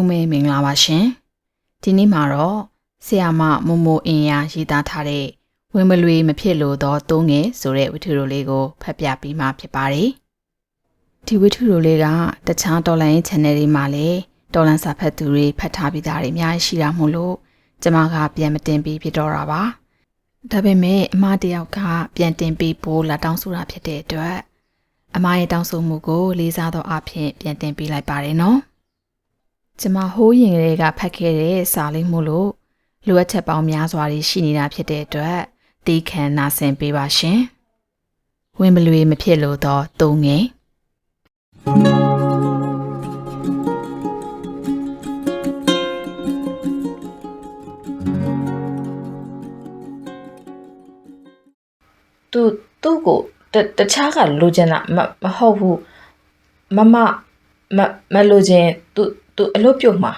လုံးပဲမင်္ဂလာပါရှင်ဒီနေ့မှာတော့ဆီယာမမိုမိုအင်ယာရေးသားထားတဲ့ဝင်မလွေမဖြစ်လို့သောသုံးငယ်ဆိုတဲ့ဝတ္ထုတို့လေးကိုဖတ်ပြပေးမှာဖြစ်ပါတယ်ဒီဝတ္ထုတို့လေးကတခြားတော်လိုင်း channel တွေမှာလည်းတော်လန်စာဖတ်သူတွေဖတ်ထားပြီးသားတွေအများကြီးရှိတာမို့လို့ကျမကပြန်မတင်ပေးဖြစ်တော့တာပါဒါပေမဲ့အမတယောက်ကပြန်တင်ပေးဖို့လာတောင်းဆိုတာဖြစ်တဲ့အတွက်အမရဲ့တောင်းဆိုမှုကိုလေးစားသောအဖြစ်ပြန်တင်ပေးလိုက်ပါတယ်နော် ကျမဟိုးရင်ကလေးကဖတ်ခဲ့တဲ့စာလေးမို့လို့လိုအပ်ချက်ပေါင်းများစွာရှိနေတာဖြစ်တဲ့အတွက်တီးခံနာဆင်ပေးပါရှင်ဝင်မလွေမဖြစ်လို့တော့တုံငယ်သူသူ့ကိုတတခြားကလိုချင်တာမမဟုတ်ဘူးမမမမလိုချင်သူ သူအလုပ်ပြုတ်မှာ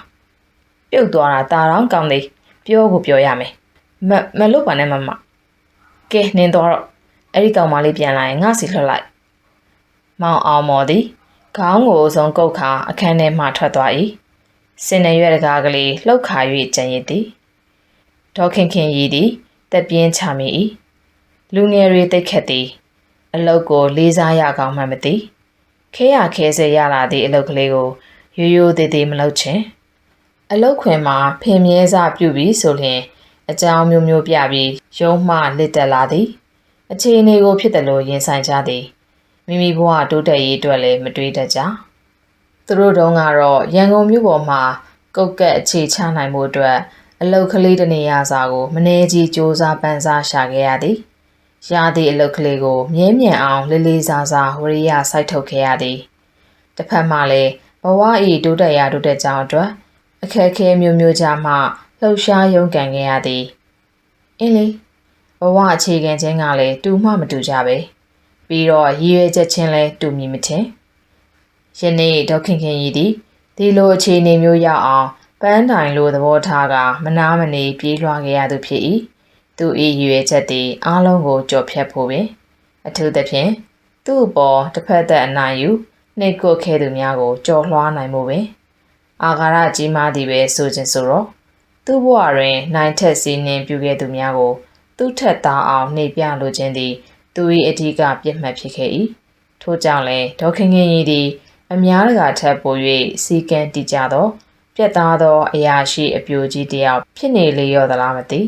ပြုတ်သွားတာတာတော့ကောင်းသေးပြောကိုပြောရမယ်မမလုပ်ပါနဲ့မမကဲနင်းတော့အဲ့ဒီကောင်မလေးပြန်လာရင်ငါစီလွှတ်လိုက်မောင်အောင်မော်သည်ခေါင်းကိုအစုံကုတ်ခါအခန်းထဲမှထွက်သွား၏စင်နေရွက်တကားကလေးလှုပ်ခါ၍ကြံရည်သည်ဒေါခင်ခင်ရည်သည်တက်ပြင်းချမိ၏လူငယ်တွေတိတ်ခတ်သည်အလုတ်ကိုလေးစားရကောင်းမှမသိခဲရခဲစေရလာသည့်အလုတ်ကလေးကို ရိုးရိုးသေးသေးမလုပ်ချင်အလုတ်ခွင်မှာဖင်မြဲစပြုပြီးဆိုလျှင်အကြောင်းမျိုးမျိုးပြပြီးရုံးမှလစ်တက်လာသည်အခြေအနေကိုဖြစ်တယ်လို့ရင်ဆိုင်ကြသည်မိမိဘဝတိုးတက်ရေးအတွက်လည်းမတွေးတတ်ကြသူတို့တုန်းကတော့ရန်ကုန်မြို့ပေါ်မှာကုတ်ကက်အခြေချနိုင်မှုအတွက်အလုတ်ကလေးတစ်နေရာစာကိုမနေကြီးစ조사ပန်းစားရှာခဲ့ရသည်ရသည့်အလုတ်ကလေးကိုမြဲမြံအောင်လေးလေးစားစားဝရိယစိုက်ထုတ်ခဲ့ရသည်တစ်ဖက်မှလည်း ဘဝဤတိုးတက်ရာတိုးတက်ကြောင်းအတွက်အခက်အခဲမျိုးမျိုးကြားမှလှုပ်ရှားရုန်းကန်ခဲ့ရသည်အင်းလေဘဝအခြေခံခြင်းကလည်းတူမှမတူကြပဲပြီးတော့ရည်ရွယ်ချက်ချင်းလည်းတူမီမထင်ယနေ့ဒေါက်ခင်ခင်ကြီးသည်ဒီလိုအခြေအနေမျိုးရောက်အောင်ပန်းတိုင်လိုသဘောထားကမနာမနေပြေးလွှားခဲ့ရသူဖြစ်၏သူ၏ရည်ရွယ်ချက်သည်အားလုံးကိုကြော်ဖြတ်ဖို့ပင်အထူးသဖြင့်သူ့အပေါ်တစ်ဖက်သက်အနိုင်ယူ နှိတ်ကွက်ခဲ့သူများကိုကြော်လွှားနိုင်မှုပင်အာဃာရကြီးမားသည်ပဲဆိုခြင်းဆိုတော့သူ့ဘဝတွင်နိုင်ထက်စီးနှင်းပြုခဲ့သူများကို သူ့ထက်သားအောင်နှိပ်ပြလိုခြင်းသည် သူ၏အဓိကပြစ်မှတ်ဖြစ်ခဲ့၏ထို့ကြောင့်လည်းဒေါခင်ခင်ကြီးသည် အများတကာထက်ပို၍စီကံတည်ကြသောပြတ်သားသောအရာရှိအပြိုကြီးတစ်ယောက်ဖြစ်နေလေရောသလားမသိ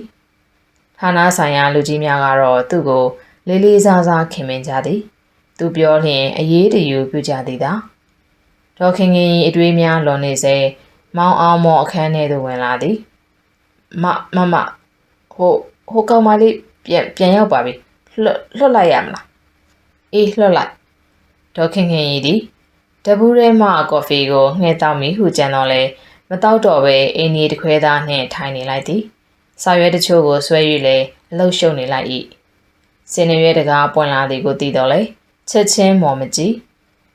ဌာနဆိုင်ရာလူကြီးများကတော့သူ့ကိုလေးလေးစားစားခင်မင်ကြသည် သူပြောလျင်အရေးတယူပြုကြသည်သာဒေါခင်ခင်၏အတွေးများလွန်နေစေမောင်အောင်မော်အခန်းထဲသို့ဝင်လာသည်မမမဟိုဟိုကောင်မလေးပြန်ပြန်ရောက်ပါပြီလွတ်လွတ်လိုက်ရမလားအေးလွတ်လိုက်ဒေါခင်ခင်ကြီးသည်တပူးထဲမှကော်ဖီကိုငှဲ့တောက်မိဟုကြံတော့လဲမတောက်တော့ပဲအင်းကြီးတစ်ခွဲသားနှင့်ထိုင်နေလိုက်သည်စာရွက်တချို့ကိုဆွဲ၍လဲအလုတ်ရှုပ်နေလိုက်၏စင်ရွက်တကားပွင့်လာသည်ကိုသိတော့လဲ ချက်ချင်းမော်မကြည့်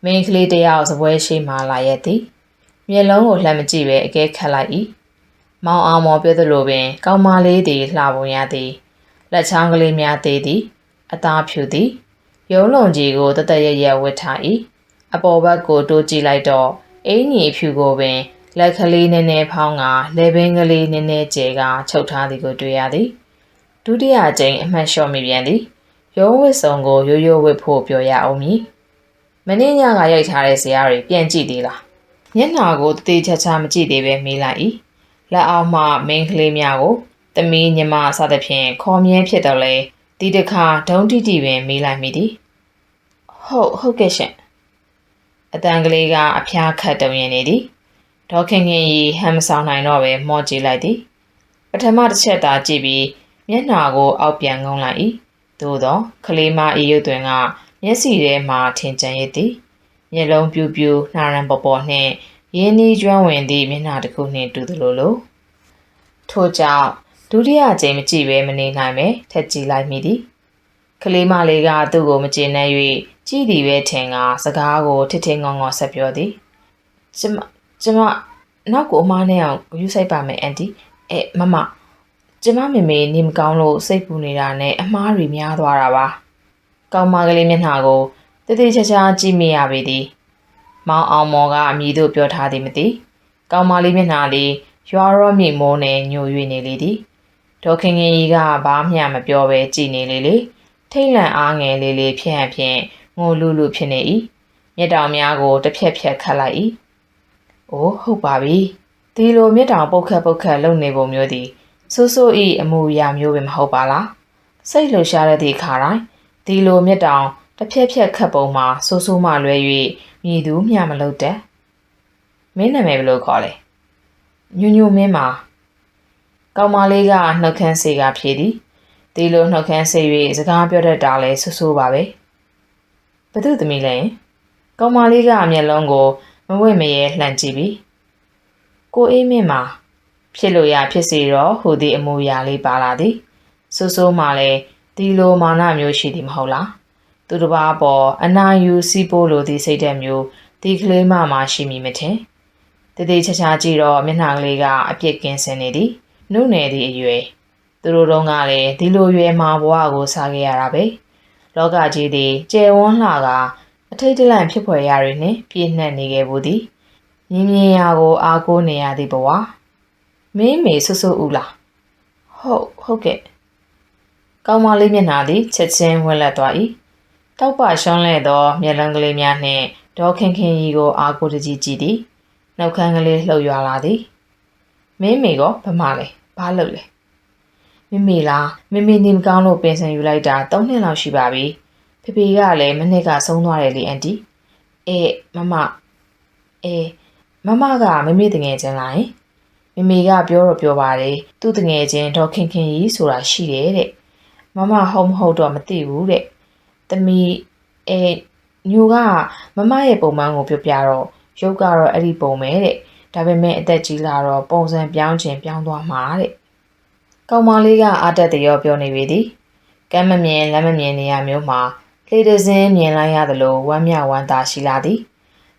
မိန်းကလေးတယောက်စပွဲရှိမှလာရက်သည်မျက်လုံးကိုလှမ်းမကြည့်ပဲအကဲခတ်လိုက်၏မောင်အောင်မော်ပြောသလိုပင် ကောင်းမလေးသည်လှပုံရသည်လက်ချောင်းကလေးများသေးသည်အသားဖြူသည်ရုံးလုံးကြီးကိုတတရရဝတ်ထား၏အပေါ်ဘက်ကိုတိုးကြည့်လိုက်တော့အင်းကြီးဖြူကိုပင် လက်ကလေးနည်းနည်းဖောင်းကလေဘင်းကလေးနည်းနည်းကျဲကချုပ်ထားသည်ကိုတွေ့ရသည်ဒုတိယကြိမ်အမှတ်လျှော့မိပြန်သည် ရုံးဝစ်စုံကိုရိုးရိုးဝစ်ဖို့ပြောရအောင်မည်မင်းညကရိုက်ထားတဲ့ဇာတ်တွေပြန်ကြည့်သေးလားမျက်နှာကိုတသေးချာချာမကြည့်သေးပဲမေးလိုက်၏လက်အောက်မှမင်းကလေးများကိုသမီးညီမစသဖြင့်ခေါ်မြဲဖြစ်တော့လေဒီတခါဒုံတိတိပင်မေးလိုက်မိသည်ဟုတ်ဟုတ်ကဲ့ရှင်အတန်ကလေးကအဖျားခတ်တုံရင်နေသည်ဒေါခင်ခင်ရီဟမ်မဆောင်နိုင်တော့ပဲမော့ကြည့်လိုက်သည်ပထမတစ်ချက်သာကြည့်ပြီးမျက်နှာကိုအောက်ပြန်ငုံလိုက်၏ သို့သောကလေးမအေးရုပ်တွင်ကမျက်စီထဲမှထင်ကြံရသည်မျက်လုံးပြူပြူနှာရန်ပေါ်ပေါ်နှင့်ရင်းနှီးကျွမ်းဝင်သည့်မျက်နှာတစ်ခုနှင့်တူသလိုလိုထို့ကြောင့်ဒုတိယကြိမ်မကြည့်ဘဲမနေနိုင်ပဲထက်ကြည့်လိုက်မိသည်ကလေးမလေးကသူ့ကိုမကျေနပ်၍ကြည့်သည်ပဲထင်ကစကားကိုထစ်ထစ်ငေါငေါဆက်ပြောသည်ကျမကျမနောက်ကိုအမားနဲ့အောင်ယူဆိုင်ပါမယ်အန်တီအဲမမ ကျမမေမေနေမကောင်းလို့စိတ်ပူနေတာနဲ့အမားတွေများသွားတာပါကောင်းမကလေးမျက်နှာကိုတည်တည်ချာချာကြည့်မိရပေသည်မောင်အောင်မော်ကအမိတို့ပြောထားသည်မသိကောင်မလေးမျက်နှာလေးရွာရောမြေမိုးနဲ့ညို၍နေလေသည်ဒေါခင်ခင်ကြီးကဘာမှမပြောဘဲကြည်နေလေလေထိတ်လန့်အားငယ်လေးလေးဖြန့်ဖြန့်ငိုလူလူဖြစ်နေ၏မျက်တောင်များကိုတစ်ဖြက်ဖြက်ခတ်လိုက်၏အိုးဟုတ်ပါပြီဒီလိုမျက်တောင်ပုတ်ခတ်ပုတ်ခတ်လုပ်နေပုံမျိုးသည် ဆိုးဆိုးဤအမူအရာမျိုးပဲမဟုတ်ပါလားစိတ်လှရှားတဲ့ဒီခါတိုင်းဒီလိုမျက်တောင်တစ်ဖြက်ဖြက်ခတ်ပုံမှာဆိုးဆိုးမှလွဲ၍မြည်သူမျှမလုပ်တဲ့မင်းနာမည်ဘယ်လိုခေါ်လဲညူညူမင်းမှာကောင်မလေးကနှုတ်ခမ်းစေကဖြေသည်ဒီလိုနှုတ်ခမ်းစေ၍စကားပြောတတ်တာလဲဆိုးဆိုးပါပဲဘသူသမီးလဲကောင်မလေးကမျက်လုံးကိုမဝင့်မရဲလှန်ကြည့်ပြီးကိုအေးမင်းမှာ ဖြစ်လို့ရဖြစ်စီတော့ဟိုဒီအမူအရာလေးပါလာသည်ဆိုးဆိုးမှလည်းဒီလိုမာနမျိုးရှိသည်မဟုတ်လားသူတစ်ပါးပေါ်အနာယူစီးပိုးလိုသည့်စိတ်ဓာတ်မျိုးဒီကလေးမမှရှိမိမထင်တည်တည်ချာချာကြည့်တော့မျက်နှာကလေးကအပြစ်ကင်းစင်နေသည်နုနယ်သည့်အရွယ်သူတို့တုန်းကလည်းဒီလိုရွယ်မှာဘဝကိုစားခဲ့ရတာပဲလောကကြီးသည်ကျယ်ဝန်းလှကအထိတ်တလန့်ဖြစ်ဖွယ်ရာတွေနှင့်ပြည့်နှက်နေခဲ့ဘူးသည်မြင်းမြင်းရာကိုအားကိုးနေရသည့်ဘဝ မင်းမေဆွဆွဦးလားဟုတ်ဟုတ်ကဲ့ကောင်းမလေးမျက်နှာသည်ချက်ချင်းဝင်လက်သွား၏တောက်ပရှွန်းလဲသောမျက်လုံးကလေးများနှင့်ဒေါ်ခင်ခင်ကြီးကိုအားကိုးတကြီးကြည့်သည်နှုတ်ခမ်းကလေးလှုပ်ရွာလာသည်မင်းမေကဗမာလဲဘာလုပ်လဲမမေလားမမေနေမကောင်းလို့ပင်စင်ယူလိုက်တာ၃နှစ်လောက်ရှိပါပြီဖေဖေကလည်းမနှစ်ကဆုံးသွားတယ်လေအန်တီအေးမမအေးမမကမမေတငယ်ချင်းလား မမေကပြောတော့ပြောပါတယ်သူ့တငယ်ချင်းဒေါ်ခင်ခင်ကြီးဆိုတာရှိတယ်တဲ့မမဟုတ်မဟုတ်တော့မသိဘူးတဲ့တမီအဲညိုကမမရဲ့ပုံမှန်ကိုပြောပြတော့ရုပ်ကတော့အဲ့ဒီပုံပဲတဲ့ဒါပေမဲ့အသက်ကြီးလာတော့ပုံစံပြောင်းခြင်းပြောင်းသွားမှာတဲ့ကောင်မလေးကအာတက်တရောပြောနေပြီသည်ကမ်းမမြင်လက်မမြင်နေရမျိုးမှာလေတစင်းမြင်လိုက်ရသလိုဝမ်းမြောက်ဝမ်းသာရှိလာသည်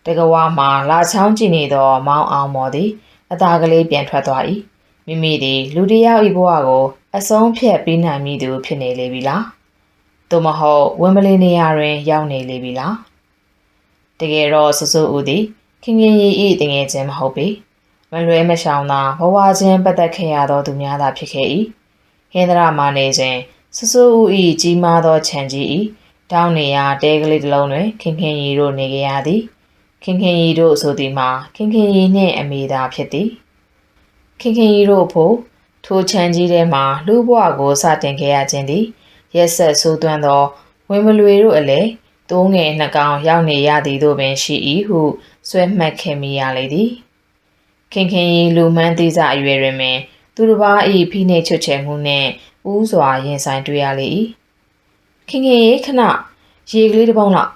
တကဝါမှာလာချောင်းကြည့်နေသောမောင်းအောင်မော်သည် အသားကလေးပြန်ထွက်သွား၏မိမိသည်လူတစ်ယောက်ဤဘဝကိုအဆုံးဖြတ်ပြီးနိုင်မိသူဖြစ်နေလေပြီလားသို့မဟုတ်ဝင်းမလေးနေရာတွင် ရောက်နေလေပြီလားတကယ်တော့ဆူဆူဦးသည်ခင်ခင်ရီဤတငယ်ချင်းမဟုတ်ပေမလွဲမရှောင်သာဘဝချင်းပတ်သက်ခဲ့ရသောသူများသာဖြစ်ခဲ့၏ဟင်္ဒရာမာနေစဉ်ဆူဆူဦးဤကြီးမားသောခြံကြီးဤတောင်းနေရာတဲကလေးတစ်လုံးတွင်ခင်ခင်ရီတို့နေကြရသည် ခင်ခင်ရီတို့ဆိုသည်မှာခင်ခင်ရီနှင့်အမေသာဖြစ်သည်ခင်ခင်ရီတို့ဖို့ထိုချမ်းကြီးထဲမှာလူဘဝကိုစတင်ခဲ့ရခြင်းသည်ရက်ဆက်ဆိုးသွမ်းသောဝင်းမလွေတို့အလဲတိုးငယ်နှကောင်ရောက်နေရသည်တို့ပင်ရှိ၏ဟုဆွဲမှတ်ခဲ့မိရလေသည်ခင်ခင်ရီလူမှန်းသေးစားအရွယ်တွင်ပင်သူတစ်ပါး၏ဖိနှိပ်ချွတ်ချယ်မှုနှင့်ဥစွာရင်ဆိုင်တွေ့ရလေ၏ခင်ခင်ရီခဏရေကလေးတစ်ပေါင်းလောက်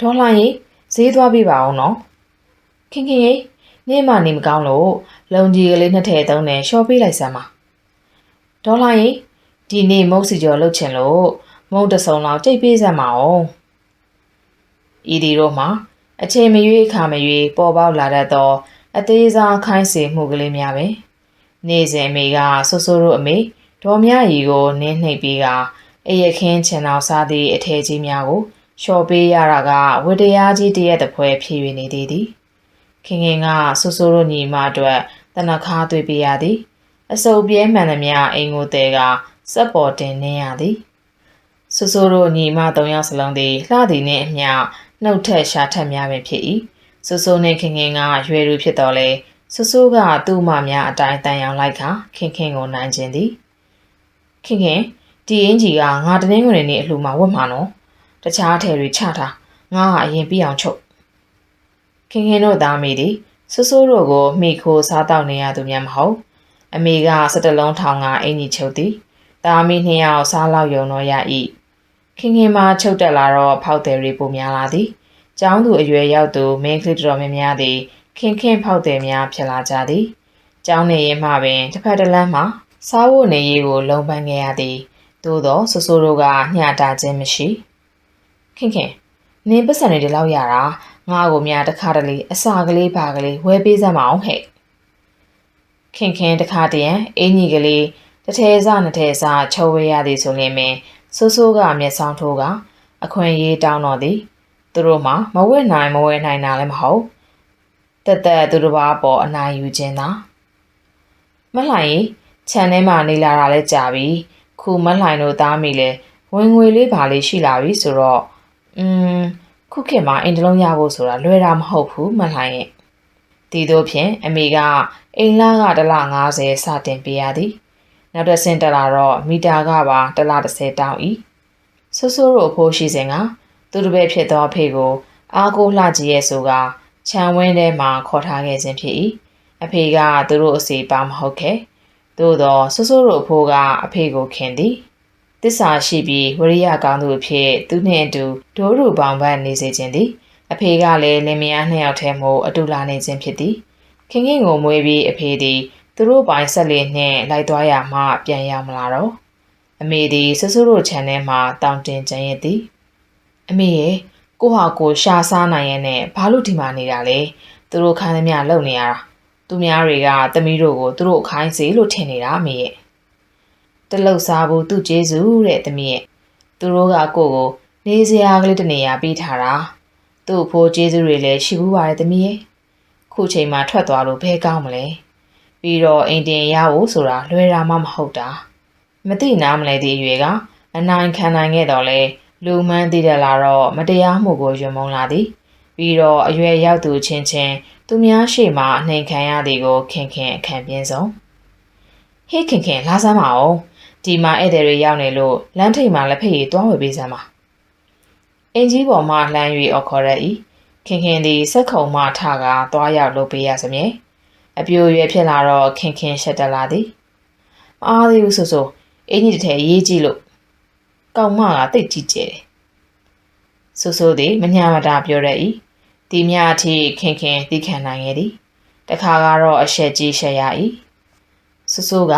ဒေါ်လာရီ ဈေးသွားပြပါအောင်နော်ခင်ခင်ရီနေမနေမကောင်းလို့လုံကြီးကလေးနှစ်ထည့်သုံးနဲ့ရှော့ပေးလိုက်စမ်းပါဒေါ်လာရီဒီနေ့မုတ်စီကျော်လှုပ်ချင်လို့မုတ်တဆုံလောက်ကြိတ်ပေးစမ်းပါအောင်ဤဒီတို့မှာအချိန်မရွေးခါမရွေးပေါ်ပေါက်လာတတ်သောအသေးစားခိုင်းစေမှုကလေးများပဲနေ့စဉ်အမေကဆိုးဆိုးတို့အမေဒေါ်မြရီကိုနင်းနှိပ်ပြီးကအေရခင်းချင်အောင်စားသည့်အထဲကြီးများကို လျှော်ပေးရတာကဝတ္တရားကြီးတရက်တပွဲဖြစ်၍နေသေးသည်ခင်ခင်ကဆိုးဆိုးတို့ညီမအတွက်တနခါသွေးပေးရသည်အစုပ်ပြဲမှန်သမျှအိမ်ကိုတဲကစက်ပေါ်တင်နေရသည်ဆူဆူတို့ညီမ၃ယောက်စလုံးသည်လှသည်နှင့်အမျှနှုတ်ထက်ရှာထက်များပင်ဖြစ်၏ဆူဆူနှင့်ခင်ခင်ကရွယ်သူဖြစ်တော်လဲဆူဆူကသူ့မများအတိုင်းတန်ရောင်လိုက်ခါခင်ခင်ကိုနိုင်ခြင်းသည်ခင်ခင်ဒီအင်ဂျီကငါတနင်္ဂနွေနေ့အလှူမှာဝတ်မှာနော် တခြားထည်တွေချထားငါကအရင်ပြီးအောင်ချုပ်ခင်ခင်တို့သားမိသည်ဆူဆူတို့ကိုမိခိုးစားတောက်နေရသူများမဟုတ်အမေကစတလုံးထောင်ကအင်ကြီးချုပ်သည်သားမိနှစ်ယောက်စားလောက်ယုံတော့ရ၏ခင်ခင်မှချုပ်တက်လာတော့ဖောက်တယ်တွေပုံများလာသည်။ကျောင်းသူအရွယ်ရောက်သူမင်းကလေးတော်များများသည်ခင်ခင်ဖောက်တယ်များဖြစ်လာကြသည်။ကျောင်းနေရင်မှပင်တစ်ဖက်တစ်လမ်းမှစားဖို့နေရေးကို လုံပန်းခဲ့ရသည်။သို့သောဆူဆူတို့ကညှတာခြင်းမရှိ။ ခင်ခင်နင်းပတ်စံတွေဒီလောက်ရတာငါ့ကိုများတစ်ခါတလေအစာကလေးပါကလေးဝဲပေးစမ်းမအောင်ဟဲ့။ခင်ခင်တစ်ခါတည်းအင်းကြီးကလေးတစ်ထဲစားနှစ်ထဲစားချုပ်ဝဲရသည်ဆိုရင်ပင်ဆိုးဆိုးကမျက်စောင်းထိုးကအခွင့်အရေးတောင်းတော်သည်သူတို့မှမဝဲနိုင်မဝဲနိုင်တာလည်းမဟုတ်တက်တက်သူတစ်ပါးပေါ်အနိုင်ယူခြင်းသာမလှိုင်ခြံထဲမှာနေလာတာလဲကြာပြီခုမလှိုင်တို့သားမိလဲဝင်ငွေလေးပါလေးရှိလာပြီဆိုတော့ อืมခုခေတ်မှာအိမ်တစ်လုံးရဖို့ဆိုတာလွယ်တာမဟုတ်ဘူးမလှိုင်ရဲ့ဒီတို့ဖြင့်အမေကအိမ်လာကတစ်လ90စတင်ပေးရသည်နောက်တစ်ဆင့်တက်လာတော့မီတာကပါတစ်လ30တောင်းဤဆွဆွတို့အဖိုးရှိစဉ်ကသူတစ်ပည့်ဖြစ်သောအဖေကို အားကိုးလှကြည့်ရဲ့ဆိုကခြံဝင်းထဲမှာခေါ်ထားခဲ့ခြင်းဖြစ်၏အဖေကသူတို့အစီပါမဟုတ်ခဲ့သို့သောဆွဆွတို့အဖိုးကအဖေကိုခင်သည် တစ္ဆာရှိပြီးဝရိယကောင်းသူအဖြစ်သူနှင့်အတူဒိုးရူပေါင်ပန်းနေစေခြင်းသည်အဖေကလည်းလင်မယားနှစ်ယောက်ထဲမှအတူလာနေခြင်းဖြစ်သည်ခင်ခင်ကိုမွေးပြီးအဖေသည်သူတို့ပိုင်ဆက်လေးနှင့်လိုက်သွားရမှပြန်ရောက်မလာတော့အမေသည်ဆွဆွတို့ခြံထဲမှာတောင်းတင်ကြံရည်သည်အမေရဲ့ကိုဟာကိုရှာစားနိုင်ရဲ့နဲ့ဘာလို့ဒီမှာနေတာလဲသူတို့ခိုင်းသမျှလုံနေရတာသူများတွေကသမီးတို့ကိုသူတို့ခိုင်းစေလို့ထင်နေတာအမေရဲ့ တလုတ်စားဖို့သူ့ကျေးဇူးတဲ့သမီးရဲ့သူတို့ကကိုကိုနေစရာကလေးတစ်နေရာပေးထားတာသူ့အဖိုးကျေးဇူးတွေလည်းရှိဘူးပါတယ်သမီးရဲ့ခုချိန်မှာထွက်သွားလို့ဘဲကောင်းမလဲပြီးတော့အိမ်တင်ရဖို့ဆိုတာလွယ်တာမှမဟုတ်တာမသိနားမလဲသည့်အရွယ်ကအနိုင်ခံနိုင်ခဲ့တော့လဲလူမှန်းသိတယ်လာတော့မတရားမှုကိုယွံမုံလာသည်ပြီးတော့အရွယ်ရောက်သူချင်းချင်းသူများရှေ့မှာအနှိမ်ခံရသည်ကိုခင်ခင်အခံပြင်းဆုံးဟေးခင်ခင်လာစမ်းပါအောင် ဒီမှာဧည့်သည်တွေရောက်နေလို့လမ်းထိပ်မှာလက်ဖက်ရည်တွားဝယ်ပေးစမ်းပါအင်ကြီးပေါ်မှလှမ်း၍အော်ခေါ်ရ၏ခင်ခင်သည်စက်ခုံမှထကာတွားရောက်လုပ်ပေးရစမြဲအပြိုရွယ်ဖြစ်လာတော့ခင်ခင်ရှက်တက်လာသည်မအားသေးဘူးဆိုဆိုအင်ကြီးတစ်ထည်ရေးကြည့်လို့ကောင်မကတိတ်ကြည့်ကျဲတယ်ဆိုဆိုသည်မညာမတာပြောရ၏ဒီမြအထိခင်ခင်သိခံနိုင်ခဲ့သည်တခါကတော့အရှက်ကြီးရှက်ရ၏ဆိုဆိုက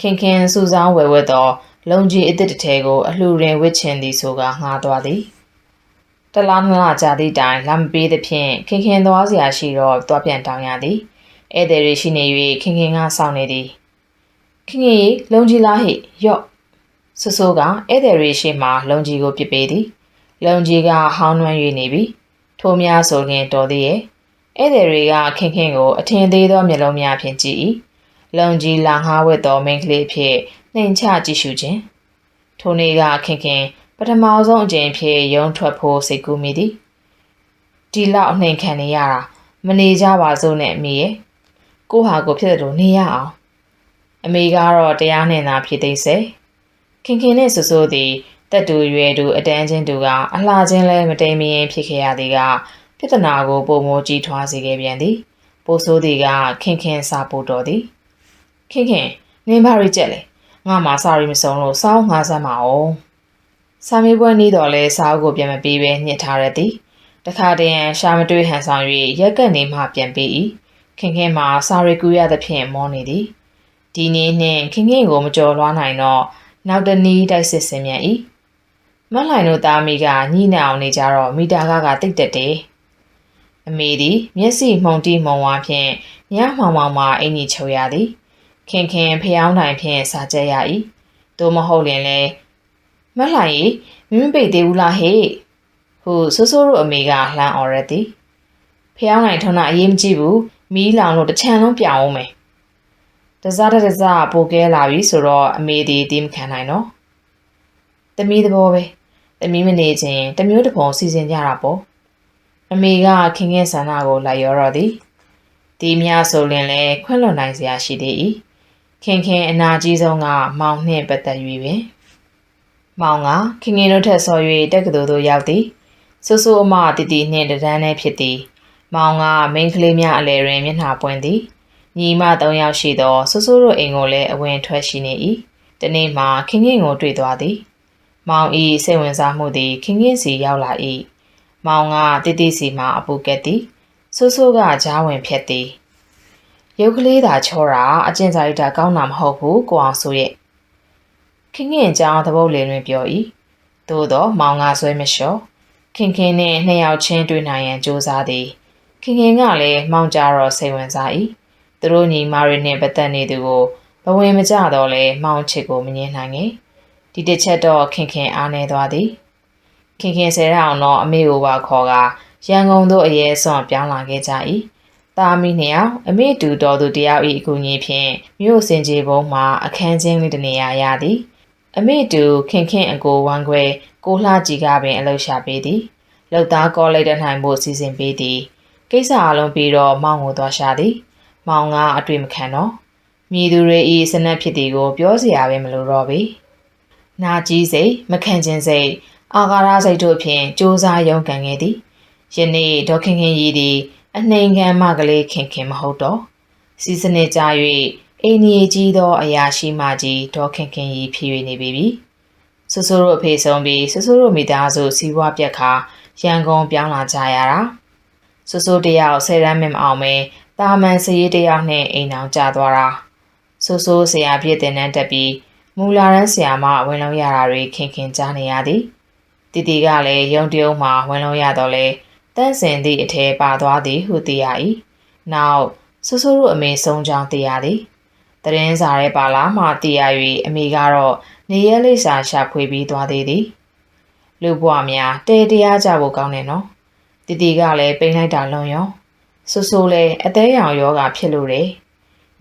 ခင်ခင်စူဆောင်းဝယ်ဝက်သောလုံကြီးအစ်စ်တစ်ထဲကိုအလှူရင်ဝစ်ချင်သည်ဆိုကငှားသွားသည်တလားနလားကြာသည့်တိုင်လမ်းပေးသဖြင့်ခင်ခင်သွားစရာရှိတော့သွားပြန်တောင်းရသည်ဧည့်သည်တွေရှိနေ၍ခင်ခင်ကစောင့်နေသည်ခင်ခင်ရေလုံကြီးလားဟိယော့ဆဆိုးကဧည့်သည်တွေရှိမှလုံကြီးကိုပြစ်ပေးသည်လုံကြီးကဟောင်းနှွမ်း၍နေပြီထိုးများဆိုရင်တော်သေးရဲ့ဧည့်သည်တွေကခင်ခင်ကိုအထင်သေးသောမျက်လုံးများဖြင့်ကြည့်၏ လုံကြီးလာငှားဝတ်သောမိန်းကလေးဖြင့်နှိမ်ချကြည့်ရှုခြင်းထိုနေ့ကခင်ခင်ပထမဆုံးအကြိမ်ဖြစ်ရုံထွက်ဖို့စိတ်ကူးမိသည်ဒီလောက်အနှိမ်ခံနေရတာမနေကြပါစို့နဲ့အမေရဲ့ကိုဟာကိုဖြစ်တယ်လို့နေရအောင်အမေကတော့တရားနဲ့သာဖြစ်သိစေခင်ခင်နဲ့ဆူဆူသည်တက်တူရွယ်တူအတန်းချင်းတူကအလှချင်းလဲမတိမ်မရင်ဖြစ်ခဲ့ရသည်ကပြဿနာကိုပုံမိုးကြီးထွားစေခဲ့ပြန်သည်ပိုဆိုးသည်ကခင်ခင်စာပို့တော်သည် ခင်ခင်နင်းပါရီကြက်လေငါမှစာရီမစုံလို့စောင်းငါးစမ်းပါအောင်စာမေးပွဲနေတော့လဲစာအုပ်ကိုပြန်မပေးဘဲညှစ်ထားရသည်တခါတည်းရှာမတွေးဟန်ဆောင်၍ရက်ကက်နေမှပြန်ပေး၏ခင်ခင်မှာစာရီကူရသဖြင့်မောနေသည်ဒီနေ့နှင့်ခင်ခင်ကိုမကြော်လွှားနိုင်တော့နောက်တနည်းတိုက်စစ်ဆင်မြန်၏မလှိုင်တို့သားမိကညှိနှံအောင်နေကြတော့မိတာကကတိတ်တက်တယ်အမေသည်မျက်စိမှုန်တိမှုန်ဝါဖြင့်ညမှောင်မှောင်မှအင်ကြီးချုပ်ရသည် ခင်ခင်ဖျောင်းတိုင်ဖြင့်စာကြက်ရ၏သို့မဟုတ်ရင်လည်းမလှိုင်ရီမင်းပိတ်သေးဘူးလားဟဲ့ဟုဆိုးဆိုးတို့အမေကလှမ်းអော်ရသည်ဖျောင်းနိုင်ထုံးတာအရေးမကြည့်ဘူးမီးလောင်လို့တစ်ချံလုံးပြောင်းအောင်မယ်တစားတစားပိုကဲလာပြီဆိုတော့အမေဒီတီးမခံနိုင်တော့တမီးသဘောပဲတမီးမနေခြင်းတမျိုးတစ်ပုံစီစဉ်ကြတာပေါ့အမေကခင်ခင်ဆန္ဒကိုလိုက်ရောတော့သည်ဒီများဆိုရင်လည်းခွင့်လွန်နိုင်စရာရှိသေး၏ ခင်ခင်အနာကြီးဆုံးကမောင်နှင့်ပတ်သက်၍ပင်မောင်ကခင်ခင်တို့ထက်ဆော်၍တက်ကတူသို့ရောက်သည်ဆူဆူအမတီတီနှင့်တဒန်းနဲ့ဖြစ်သည်မောင်ကမိန်းကလေးများအလဲတွင်မျက်နှာပွင့်သည်ညီမ၃ယောက်ရှိသောဆူဆူတို့အိမ်ကိုလည်းအဝင်ထွက်ရှိနေ၏တနေ့မှခင်ခင်ကိုတွေ့သွားသည်မောင်ဤစိတ်ဝင်စားမှုသည်ခင်ခင်စီရောက်လာ၏မောင်ကတီတီစီမှအပူကက်သည်ဆိုးဆိုးကကြားဝင်ဖြတ်သည် ရုပ်ကလေးသာချောတာအကျင့်စာရိတ္တကောင်းတာမဟုတ်ဘူးကိုအောင်ဆိုရဲ့ခင်ခင်အကြောင်းသဘောလေတွင်ပြော၏သို့တော့မောင်ကဆွဲမလျှော့ခင်ခင်နှင့်နှစ်ယောက်ချင်းတွေ့နိုင်ရန်ကြိုးစားသည်ခင်ခင်ကလည်းမောင်ကြတော့စိတ်ဝင်စား၏သူတို့ညီမတွေနှင့်ပတ်သက်နေသူကိုဘဝင်မကြတော့လဲမောင်ချစ်ကိုမငြင်းနိုင်ငယ်ဒီတစ်ချက်တော့ခင်ခင်အားနေသွားသည်ခင်ခင်ဆယ်ရအောင်တော့အမေကိုပါခေါ်ကရန်ကုန်သို့အရေးစွန်ပြောင်းလာခဲ့ကြ၏ သားမီးနှစ်ယောက်အမေတူတော်သူတယောက်၏အကူအညီဖြင့်မြို့စင်ကြီးဘုံမှအခန်းချင်းလေးတစ်နေရာရသည်အမေတူခင်ခင်အကိုဝမ်းခွဲကိုလှကြည်ကပင်အလှရှာပေးသည်လောက်သားကောလိုက်တဲ့နိုင်မှုစီစဉ်ပေးသည်ကိစ္စအလုံးပြီးတော့မောင်ကိုသွားရှာသည် မောင်ကအတွေ့မခံတော့မြည်သူတွေဤစနက်ဖြစ်သည်ကိုပြောစရာပဲမလိုတော့ပေနာကြီးစိတ်မခံခြင်းစိတ်အာဃာရစိတ်တို့ဖြင့်စ조사ရုံးကန်ခဲ့သည်ယနေ့ဒေါခင်ခင်ရီသည် အနှိမ်ခံမကလေးခင်ခင်မဟုတ်တော့စီစနစ်ကြ၍အိန္ဒိယကြီးသောအရာရှိမကြီးဒေါခင်ခင်ရီဖြစ်၍နေပြီပြီဆူဆူတို့အဖေဆုံးပြီးဆူဆူတို့မိသားစုစီးပွားပြက်ခါရန်ကုန်ပြောင်းလာကြရတာဆူဆူတယောက်ဆယ်ရမ်းမင်မအောင်မဲတာမန်စရေးတယောက်နဲ့အိမ်အောင်ကြသွားတာဆူဆူဆရာပြည့်တင်နှန်းတက်ပြီးမူလာရန်ဆရာမဝင်လုံးရတာတွေခင်ခင်ကြားနေရသည်တီတီကလည်းယုံတယုံမှဝင်လုံးရတော့လဲ တန့်စင်သည့်အထဲပါသွားသည်ဟုသိရ၏နောက်ဆူဆူတို့အမေဆုံးကြောင်းသိရသည်တရင်စာရဲပါလာမှသိရ၍အမေကတော့နေရဲလိပ်စာရှာဖွေပြီးသွားသေးသည်လူဘွားများတဲတရားကြဖို့ကောင်းတယ်နော်တီတီကလည်းပိန်လိုက်တာလွန်ရောဆူဆူလည်းအသေးရောင်ယောဂဖြစ်လို့တယ်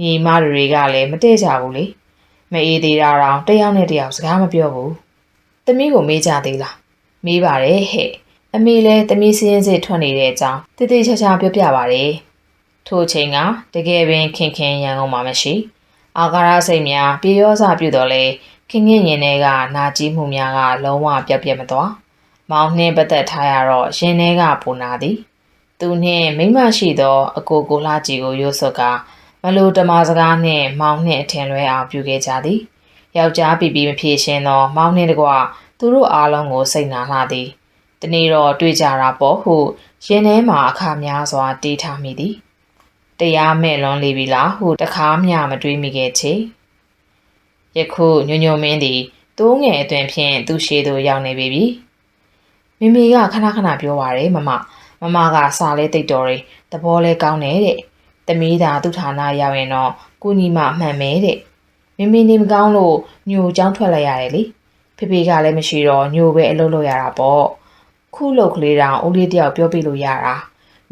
ညီမတွေကလည်းမတည့်ကြဘူးလေမအေးသေးတာတော့တယောက်နဲ့တယောက်စကားမပြောဘူးသမီးကိုမေးကြသေးလားမေးပါတယ်ဟဲ့ အမေလည်းသမီးစင်းစစ်ထွက်နေတဲ့အကြောင်းတိတိကျကျပြောပြပါတယ်ထို့ချိန်ကတကယ်ပင်ခင်ခင်ရန်ကုန်မှာမရှိအာကာရစိတ်များပြေရောစပြုတော့လေခင်ခင်ရင်တွေကနာကြီးမှုများကလုံးဝပြတ်ပြတ်မသွားမောင်နှင်းပတ်သက်ထားရတော့ရင်ထဲကပူနာသည် သူနှင့်မိမရှိသောအကိုကိုလှကြီးကိုရိုးစွတ်ကမလိုတမာစကားနှင့်မောင်နှင့်အထင်လွဲအောင်ပြုခဲ့ကြသည်ယောက်ျားပြပြမဖြေရှင်းသောမောင်နှင့်တကွသူတို့အားလုံးကိုစိတ်နာလှသည် တနေ့တော့တွေ့ကြတာပေါ့ဟုရင်ထဲမှာအခါများစွာတီးထားမိသည်တရားမဲ့လွန်လေပြီလားဟုတခါမျှမတွေးမိခဲ့ချေယခုညွညွမင်းသည်တိုးငယ်အတွင်ဖြင့်သူ့ရှေ့သို့ရောက်နေပြီပြီမိမိကခဏခဏပြောပါရယ်မမမမကစာလဲတိတ်တော်တယ်သဘောလဲကောင်းတယ်တဲ့တမီးသာသူ့ဌာနရောက်ရင်တော့ကိုညီမမှန်မဲတဲ့မိမိနေမကောင်းလို့ညိုချောင်းထွက်လိုက်ရတယ်လေဖေဖေကလည်းမရှိတော့ညိုပဲအလုပ်လုပ်ရတာပေါ့ ခုလုတ်ကလေးတောင်ဦးလေးတယောက်ပြောပြလို့ရတာ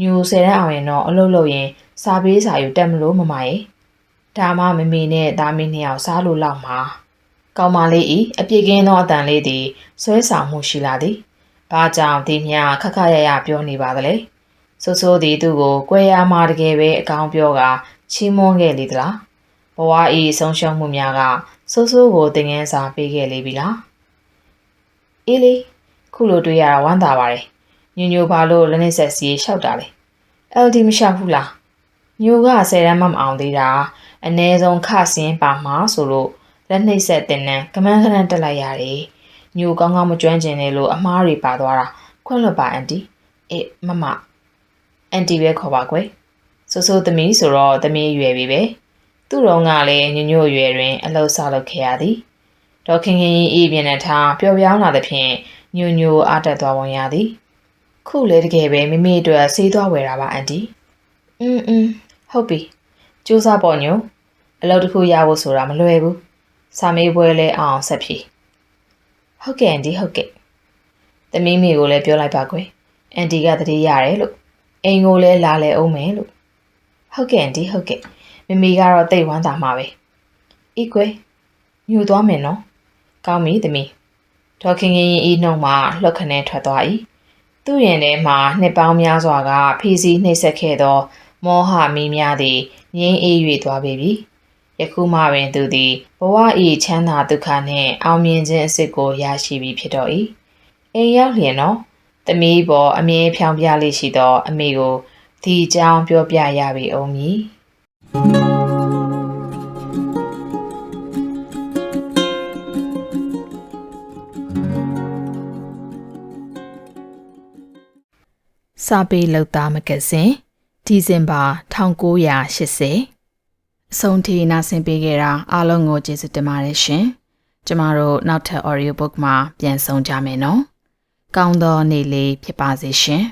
ညိုဆယ်တန်းအောင်ရင်တော့အလုပ်လုပ်ရင်စာပေးစာယူတက်မလို့မမရဲ့ဒါမှမမေနဲ့သားမင်းနှစ်ယောက်စားလို့လောက်မှာကောင်းမလေးဤအပြစ်ကင်းသောအတန်လေးသည်ဆွဲဆောင်မှုရှိလာသည်ဘာကြောင့်ဒီမြခက်ခရရပြောနေပါသလဲဆိုဆိုသည်သူ့ကိုကြွယ်ရမှာတကယ်ပဲအကောင်းပြောကချီးမွမ်းခဲ့လေသလားဘဝဤဆုံးရှုံးမှုများကဆိုဆိုကိုသင်ငန်းစာပေးခဲ့လေပြီလားအေးလေ ခုလိုတွေ့ရတာဝမ်းသာပါတယ်ညညိုဘာလို့လက်နဲ့ဆက်စီလျှောက်တာလဲ LD မရှောက်ဘူးလားညိုကဆယ်တန်းမှမအောင်သေးတာအ ਨੇ ဆုံးခဆင်းပါမှာဆိုလို့လက်နှိပ်ဆက်တင်နှံကမန်းကနန်းတက်လိုက်ရတယ်ညိုကောင်းကောင်းမကျွမ်းကျင်နေလို့အမားတွေပါသွားတာခွင့်လွတ်ပါအန်တီအေးမမအန်တီပဲခေါ်ပါကွယ်ဆိုဆိုသမီးဆိုတော့သမီးရွယ်ပြီပဲသူ့တော်ကလည်းညညို့ရွယ်တွင် အလောက်ဆောက်လုပ်ခဲ့ရသည်ဒေါခင်ခင်ကြီးအေးပြင်းနဲ့ထားပျော်ပြောင်းလာသဖြင့် ညိုညိုအားတက်သွားပုံရသည် ခုလေတကယ်ပဲမိမိအတွက်ဆေးသွားဝယ်တာပါအန်တီอืมอืมဟုတ်ပြီစူးစမ်းပေါ့ညိုအလုပ်တစ်ခုရဖို့ဆိုတာမလွယ်ဘူးစာမေးပွဲလဲအောင်ဆက်ဖြေဟုတ်ကဲ့အန်တီဟုတ်ကဲ့သမီးမိကိုလည်းပြောလိုက်ပါကွယ်အန်တီကတတိရတယ်လို့အိမ်ကိုလည်းလာလဲအောင်မယ်လို့ဟုတ်ကဲ့အန်တီဟုတ်ကဲ့မမီကတော့တိတ်ဝမ်းသာမှာပဲဤကွယ်ညူသွားမယ်နော်ကောင်းပြီသမီး ဒေါခင်ခင်ရင်ဤနှုံမှာလှုပ်ခနဲထွက်သွား၏သူ့ရင်ထဲမှာနှစ်ပေါင်းများစွာကဖီစီနှိပ်စက်ခဲ့သော မောဟမီးများသည်ငြိမ်းအေး၍သွားပေပြီယခုမှပင်သူသည်ဘဝ၏ချမ်းသာဒုက္ခနှင့်အောင်မြင်ခြင်းအစစ်ကိုရရှိပြီဖြစ်တော်၏အိမ်ရောက်လျင်တော့သမီးပေါ်အမြဲဖြောင်းပြလေးရှိသော အမေကိုဒီအကြောင်းပြောပြရပြီအောင်မည် စာပေလောက်သားမဂ္ဂဇင်းဒီဇင်ဘာ1980အဆုံးထိနာဆင်ပေးခဲ့တာအားလုံးကိုကျေးဇူးတင်ပါတယ်ရှင်ကျမတို့နောက်ထပ် audio book မှာပြန်ဆောင်ကြမယ်နော်ကောင်းသောနေ့လေးဖြစ်ပါစေရှင်